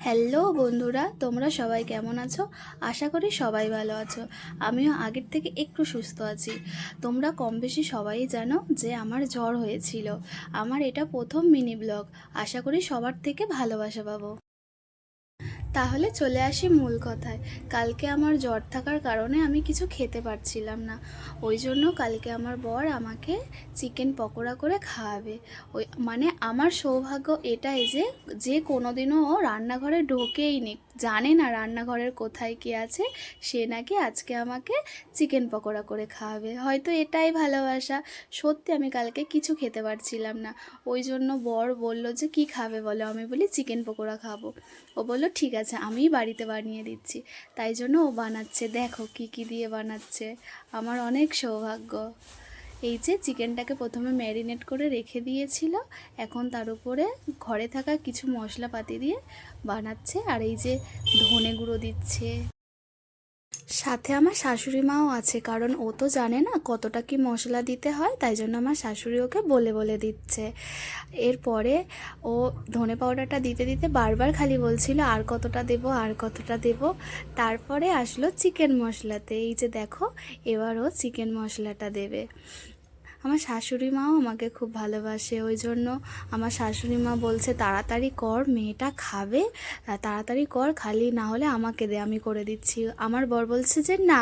Hello বন্ধুরা, তোমরা সবাই কেমন আছো? আশা করি সবাই ভালো আছো। আমিও আগের থেকে একটু সুস্থ আছি। তোমরা কম বেশি সবাই জানো যে আমার জ্বর হয়েছিল। আমার এটা প্রথম মিনি ব্লগ। আশা করি সবার থেকে ভালোবাসা পাবো। তাহলে চলে আসি মূল কথায়। কালকে আমার জ্বর থাকার কারণে আমি কিছু খেতে পারছিলাম না। ওই জন্য কালকে আমার বর আমাকে চিকেন পকোড়া করে খাওয়াবে। ওই মানে আমার সৌভাগ্য এটাই যে যে কোনোদিনও ও রান্নাঘরে ঢোকেই নি। জানে না রান্নাঘরের কোথায় কি আছে, সে নাকি আজকে আমাকে চিকেন পকোড়া করে খাওয়াবে। হয়তো এটাই ভালোবাসা। সত্যি আমি কালকে কিছু খেতে পারছিলাম না। ওই জন্য বর বলল যে, কি খাবে বলো? আমি বলি, চিকেন পকোড়া খাব। ও বলল, ঠিক আছে। আমি বাড়িতে বানিয়ে দিচ্ছি। তাই জন্য ও বানাচ্ছে। দেখো কি কি দিয়ে বানাচ্ছে। আমার অনেক সৌভাগ্য। এই যে চিকেনটাকে প্রথমে ম্যারিনেট করে রেখে দিয়েছিল, এখন তার উপরে ঘরে থাকা কিছু মশলাপাতি দিয়ে বানাচ্ছে। আর এই যে ধনে গুঁড়ো দিচ্ছে। সাথে আমার শাশুড়ি মাও আছে, কারণ ও তো জানে না কতটা কি মশলা দিতে হয়, তাই জন্য আমার শাশুড়ি ওকে বলে বলে দিচ্ছে। এরপরে ও ধনে পাউডারটা দিতে দিতে বারবার খালি বলছিল, আর কতটা দেব, আর কতটা দেব? তারপরে আসলো চিকেন মশলাতে। এই যে দেখো, এবার ও চিকেন মশলাটা দেবে। আমার শাশুড়ি মাও আমাকে খুব ভালোবাসে। ওই জন্য আমার শাশুড়ি মা বলছে, তাড়াতাড়ি কর, মেয়েটা খাবে। তাড়াতাড়ি কর, খালি না হলে আমাকে দে, আমি করে দিচ্ছি। আমার বর বলছে যে, না,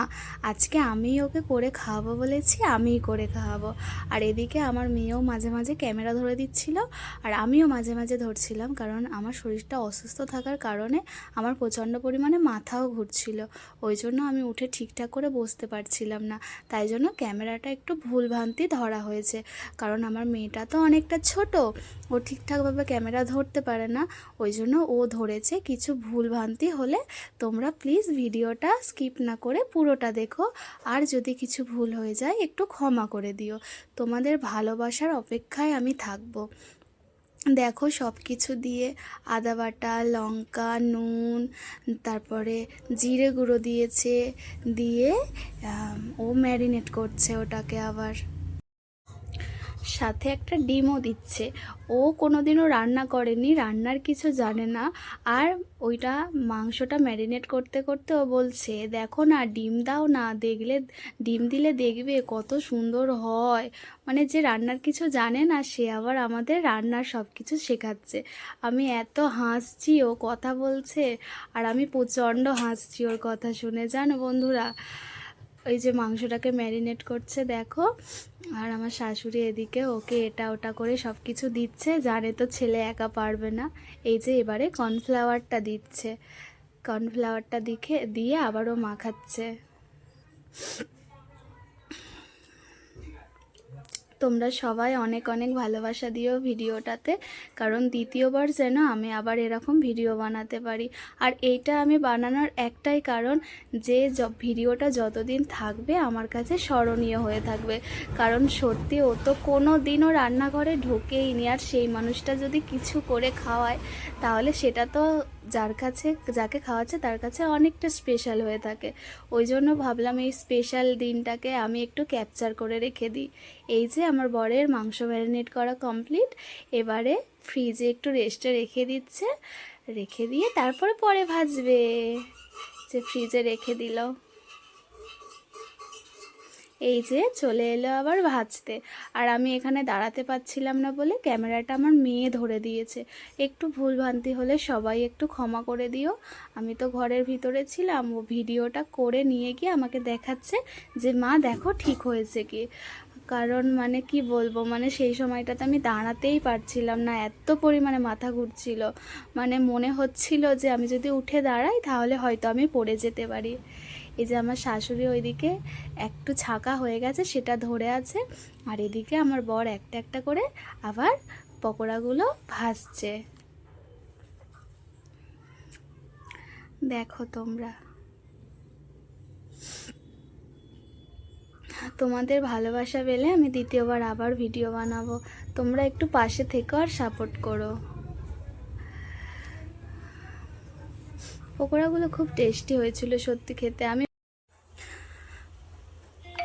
আজকে আমি ওকে করে খাওয়াবো বলেছি, আমিই করে খাওয়াবো। আর এদিকে আমার মেয়েও মাঝে মাঝে ক্যামেরা ধরে দিচ্ছিল, আর আমিও মাঝে মাঝে ধরছিলাম, কারণ আমার শরীরটা অসুস্থ থাকার কারণে আমার প্রচণ্ড পরিমাণে মাথাও ঘুরছিল। ওই জন্য আমি উঠে ঠিকঠাক করে বসতে পারছিলাম না। তাই জন্য ক্যামেরাটা একটু ভুলভ্রান্তি ধরা হয়েছে। কারণ আমার মেয়েটা তো অনেকটা ছোট, ও ঠিকঠাকভাবে ক্যামেরা ধরতে পারে না, ওই জন্য ও ধরেছে কিছু ভুলভ্রান্তি হলে তোমরা প্লিজ ভিডিওটা স্কিপ না করে পুরোটা দেখো, আর যদি কিছু ভুল হয়ে যায় একটু ক্ষমা করে দিও। তোমাদের ভালোবাসার অপেক্ষায় আমি থাকব। দেখো সব কিছু দিয়ে আদা বাটা, লঙ্কা, নুন, তারপরে জিরে গুঁড়ো দিয়েছে, দিয়ে ও ম্যারিনেট করছে ওটাকে আবার। সাথে একটা ডিমও দিচ্ছে। ও কোনোদিনও রান্না করেনি, রান্নার কিছু জানে না। আর ওইটা মাংসটা ম্যারিনেট করতে করতে ও বলছে, দেখো না, ডিম দাও না, দেখলে, ডিম দিলে দেখবে কত সুন্দর হয়। মানে যে রান্নার কিছু জানে না, সে আবার আমাদের রান্নার সব কিছু শেখাচ্ছে। আমি এত হাসছি, ও কথা বলছে, আর আমি প্রচণ্ড হাসছি ওর কথা শুনে। জানো বন্ধুরা ওই যে মাংসটাকে ম্যারিনেট করছে, দেখো। আর আমার শাশুড়ি এদিকে ওকে এটা ওটা করে সব কিছু দিচ্ছে, জানে তো ছেলে একা পারবে না। এই যে এবারে কর্নফ্লাওয়ারটা দিচ্ছে। কর্নফ্লাওয়ারটা দিখে দিয়ে আবারও মাখাচ্ছে। তোমরা সবাই অনেক অনেক ভালোবাসা দিও ভিডিওটাতে, কারণ দ্বিতীয়বার যেন আমি আবার এরকম ভিডিও বানাতে পারি। আর এইটা আমি বানানোর একটাই কারণ যে ভিডিওটা যতদিন থাকবে আমার কাছে স্মরণীয় হয়ে থাকবে। কারণ সত্যি ও তো কোনো দিনও রান্নাঘরে ঢোকেই নি, আর সেই মানুষটা যদি কিছু করে খাওয়ায়, তাহলে সেটা তো যার কাছে, যাকে খাওয়াচ্ছে তার কাছে অনেকটা স্পেশাল হয়ে থাকে। ওই জন্য ভাবলাম এই স্পেশাল দিনটাকে আমি একটু ক্যাপচার করে রেখে দিই। এই যে আমার বরের মাংস ম্যারিনেট করা কমপ্লিট এবারে ফ্রিজে একটু রেস্টে রেখে দিচ্ছে। রেখে দিয়ে তারপরে পরে ভাজবে। যে ফ্রিজে রেখে দিল। এই যে চলে এলো আবার ভাজতে। আর আমি এখানে দাঁড়াতে পারছিলাম না বলে ক্যামেরাটা আমার মেয়ে ধরে দিয়েছে। একটু ভুলভ্রান্তি হলে সবাই একটু ক্ষমা করে দিও। আমি তো ঘরের ভিতরে ছিলাম, ও ভিডিওটা করে নিয়ে গিয়ে আমাকে দেখাচ্ছে যে, মা, দেখো ঠিক হয়েছে কি? কারণ মানে কি বলব মানে সেই সময়টাতে আমি দাঁড়াতেই পারছিলাম না, এত পরিমাণে মাথা ঘুরছিল। মানে মনে হচ্ছিল যে, আমি যদি উঠে দাঁড়াই তাহলে হয়তো আমি পড়ে যেতে পারি। এই যে আমার শাশুড়ি ওইদিকে একটু ছাকা হয়ে গেছে, সেটা ধরে আছে। আর এদিকে আমার বর একটা একটা করে আবার পকোড়াগুলো ভাজছে। দেখো তোমরা। তোমাদের ভালোবাসা পেলে আমি দ্বিতীয়বার আবার ভিডিও বানাবো। তোমরা একটু পাশে থেকো আর সাপোর্ট করো। পকোড়াগুলো খুব টেস্টি হয়েছিল সত্যি খেতে। আমি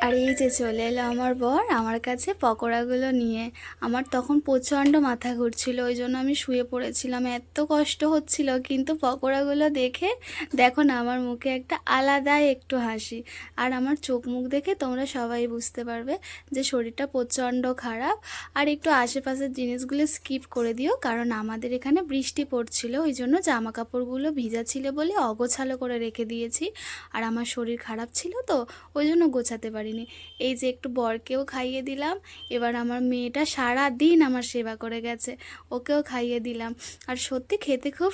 আর এই যে চলে এলো আমার বর আমার কাছে পকোড়াগুলো নিয়ে। আমার তখন প্রচণ্ড মাথা ঘুরছিল, ওই জন্য আমি শুয়ে পড়েছিলাম। এত কষ্ট হচ্ছিল, কিন্তু পকোড়াগুলো দেখে দেখো না, আমার মুখে একটা আলাদাই একটু হাসি। আর আমার চোখ মুখ দেখে তোমরা সবাই বুঝতে পারবে যে শরীরটা প্রচণ্ড খারাপ। আর একটু আশেপাশের জিনিসগুলো স্কিপ করে দিও, কারণ আমাদের এখানে বৃষ্টি পড়ছিল, ওই জন্য জামা কাপড়গুলো ভিজা ছিল বলে অগোছালো করে রেখে দিয়েছি। আর আমার শরীর খারাপ ছিল তো, ওই জন্য গোছাতে পারিনি এই যে একটু বরকেও খাইয়ে দিলাম, এবার আমার মেয়েটা সারা দিন আমার সেবা করে গেছে, ওকেও খাইয়ে দিলাম। আর সত্যি খেতে খুব